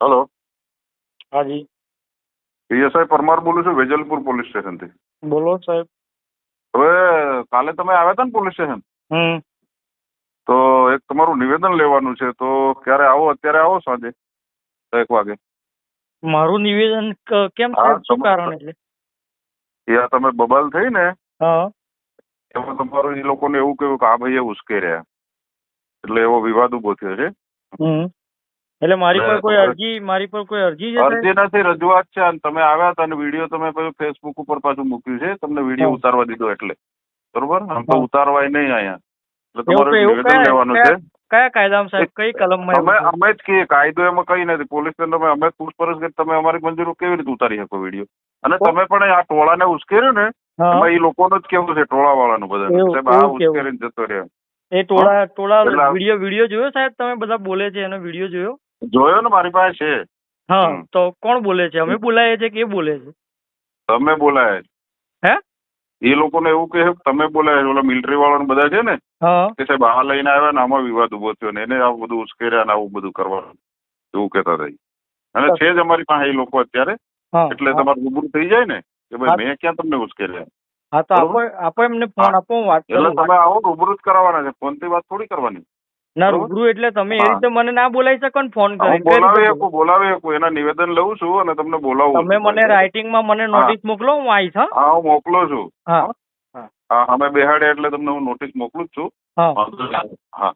Hello હાજી. PSI Parmar બોલું છું વેજલપુર પોલીસ સ્ટેશનથી. બોલો સાહેબ. હવે કાલે તમે આવ્યા હતા ને પોલીસ સ્ટેશન? હમ. તો એક તમારું નિવેદન લેવાનું છે તો ક્યારે આવો? અત્યારે આવો સાંજે એક વાગે. મારું નિવેદન કેમ હા, સાહેબ? શું કારણ એટલે? યા તમે બબાલ થઈ ને હા. એમાં તમારું એ લોકોને એવું કહ્યું કે આ ભાઈએ ઉશ્કેર્યા. એટલે એવો વિવાદ ઊભો થયો છે. હમ. એટલે મારી પર કોઈ અરજી મારી પર કોઈ અરજી છે અરજી નથી રજૂઆત છે અને તમે આવ્યા હતા અને વીડિયો તમે પછી ફેસબુક ઉપર પાછું મૂક્યું છે. તમને વીડિયો ઉતારવા દીધો એટલે. બરોબર? આમ તો ઉતારવાય નહીં અહીંયા. એટલે તમારું નિવેદન કયા- લેવાનું છે? કયા કાયદામાં સાહેબ? કઈ કલમમાં અમે અમે જ કહીએ કાયદો એમાં કઈ નથી. પોલીસ તમે અમે પૂછપરછ કરી તમે અમારી મંજૂરી કેવી રીતે ઉતારી શકો વીડિયો? અને તમે પણ આ ટોળાને ઉશ્કેર્યો ને એમાં એ લોકોનું જ કેવું છે ટોળા વાળાનું બધા સાહેબ આ ઉશ્કેરીને જતો રહ્યો. એ ટોળા ટોળા વીડિયો વીડિયો જોયો સાહેબ તમે? બધા બોલે છે એનો વીડિયો જોયો? જોયો ને મારી પાસે? છે હા તો કોણ બોલે છે? અમે બોલાય છે કે એ બોલે છે? તમે બોલાય. હે? એ લોકોને એવું કહે કે તમે બોલાય. છે. ઓલા મિલિટરી વાળાને બધા છે ને કે સાહેબ આ લઈને આવ્યા ને આમાં વિવાદ ઊભો થયો ને એને આવું બધું ઉશ્કેર્યા ને આવું બધું કરવાનું એવું કહેતા રહી અને છે જ અમારી પાસે એ લોકો અત્યારે એટલે. તમારે રૂબરૂ થઈ જાય ને કે ભાઈ મેં ક્યાં તમને ઉશ્કેર્યા? હા તો આપો? આપો એમને ફોન આપો વાત એટલે તમે આવો રૂબરૂ જ કરાવવાના છે. ફોનથી વાત થોડી કરવાની. ના રૂબરૂ એટલે તમે એ રીતે મને ના બોલાવી શકો ને ફોન કરી બોલાવી રીતે બોલાવી શકું એના નિવેદન લઉં છું અને તમને બોલાવું તમે મને મને રાઇટિંગમાં મને નોટિસ મોકલો હું આવીશ હા. હા મોકલું છું. હા. હા અમે બેહાડે એટલે તમને હું નોટિસ મોકલું જ છું. હા.